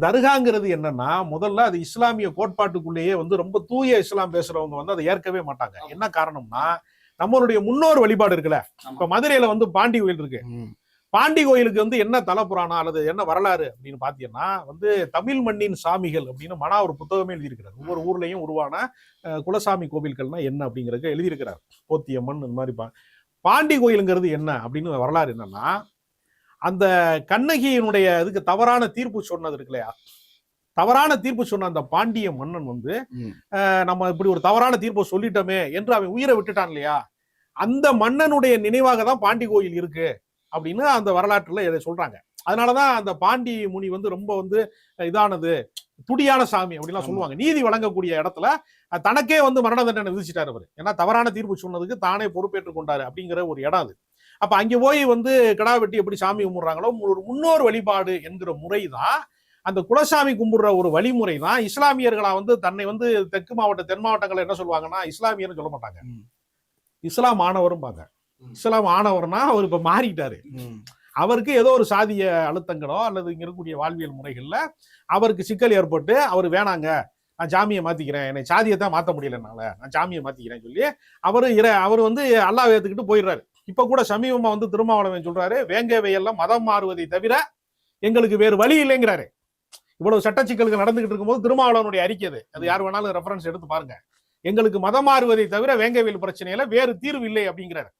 தர்காங்கிறது என்னன்னா முதல்ல அது இஸ்லாமிய கோட்பாட்டுக்குள்ளேயே வந்து ரொம்ப தூய இஸ்லாம் பேசுறவங்க வந்து அதை ஏற்கவே மாட்டாங்க. என்ன காரணம்னா நம்மளுடைய முன்னோர் வழிபாடு இருக்குல்ல? இப்ப மதுரையில வந்து பாண்டி கோயில் இருக்கு. பாண்டி கோயிலுக்கு வந்து என்ன தலப்புராணம் அல்லது என்ன வரலாறு அப்படின்னு பாத்தீங்கன்னா வந்து தமிழ் மண்ணின் சாமிகள் அப்படின்னு மனா ஒரு புத்தகமே எழுதியிருக்கிறார். ஒவ்வொரு ஊர்லயும் உருவான குலசாமி கோவில்கள்னா என்ன அப்படிங்கறத எழுதியிருக்கிறார். போத்தியம்மன் இந்த மாதிரி பா- பாண்டி கோயிலுங்கிறது என்ன அப்படின்னு வரலாறு என்னன்னா அந்த கண்ணகியினுடைய இதுக்கு தவறான தீர்ப்பு சொன்னது இருக்கு இல்லையா? தவறான தீர்ப்பு சொன்ன அந்த பாண்டிய மன்னன் வந்து நம்ம இப்படி ஒரு தவறான தீர்ப்பை சொல்லிட்டோமே என்று அவன் உயிரை விட்டுட்டான் இல்லையா? அந்த மன்னனுடைய நினைவாக தான் பாண்டி கோயில் இருக்கு அப்படின்னு அந்த வரலாற்றுல இதை சொல்றாங்க. அதனாலதான் அந்த பாண்டி முனி வந்து ரொம்ப வந்து இதானது துடியான சாமி அப்படிலாம் ஆமா. சொல்லுவாங்க. நீதி வழங்கக்கூடிய இடத்துல தனக்கே வந்து மரண தண்டனை விதிச்சிட்டாரு அவர். ஏன்னா தவறான தீர்ப்பு சொன்னதுக்கு தானே பொறுப்பேற்றுக் கொண்டாரு அப்படிங்கிற ஒரு இடம் அது. அப்ப அங்க போய் வந்து கிடா வெட்டி எப்படி சாமி கும்பிடுறாங்களோ ஒரு முன்னோர் வழிபாடு என்கிற முறை தான் அந்த குலசாமி கும்பிடுற ஒரு வழிமுறை தான் இஸ்லாமியர்களா வந்து தன்னை வந்து தெற்கு மாவட்ட தென் மாவட்டங்கள் என்ன சொல்லுவாங்கன்னா இஸ்லாமியர்னு சொல்ல மாட்டாங்க. இஸ்லாம் ஆனவரும்பாங்க. ம். இஸ்லாம் ஆனவர்னா அவர் இப்ப மாறிட்டாரு. அவருக்கு ஏதோ ஒரு சாதிய அழுத்தங்களோ அல்லது இங்கே இருக்கக்கூடிய வாழ்வியல் முறைகளில் அவருக்கு சிக்கல் ஏற்பட்டு அவர் வேணாங்க நான் ஜாமியை மாற்றிக்கிறேன் என்னை சாதியை தான் மாற்ற முடியல நான் ஜாமியை மாற்றிக்கிறேன்னு சொல்லி அவர் இற அவர் வந்து அல்லாஹ் ஏற்றுக்கிட்டு போயிடுறாரு. இப்போ கூட சமீபமாக வந்து திருமாவளவன் சொல்கிறாரு வேங்கவையெல்லாம் மதம் மாறுவதை தவிர எங்களுக்கு வேறு வழி இல்லைங்கிறாரு. இவ்வளவு சட்ட சிக்கல்கள் நடந்துகிட்டு இருக்கும்போது திருமாவளவனுடைய அறிக்கை அது. அது யார் வேணாலும் ரெஃபரன்ஸ் எடுத்து பாருங்க. எங்களுக்கு மதம் மாறுவதை தவிர வேங்கவியல் பிரச்சனையில வேறு தீர்வு இல்லை அப்படிங்கிறாரு.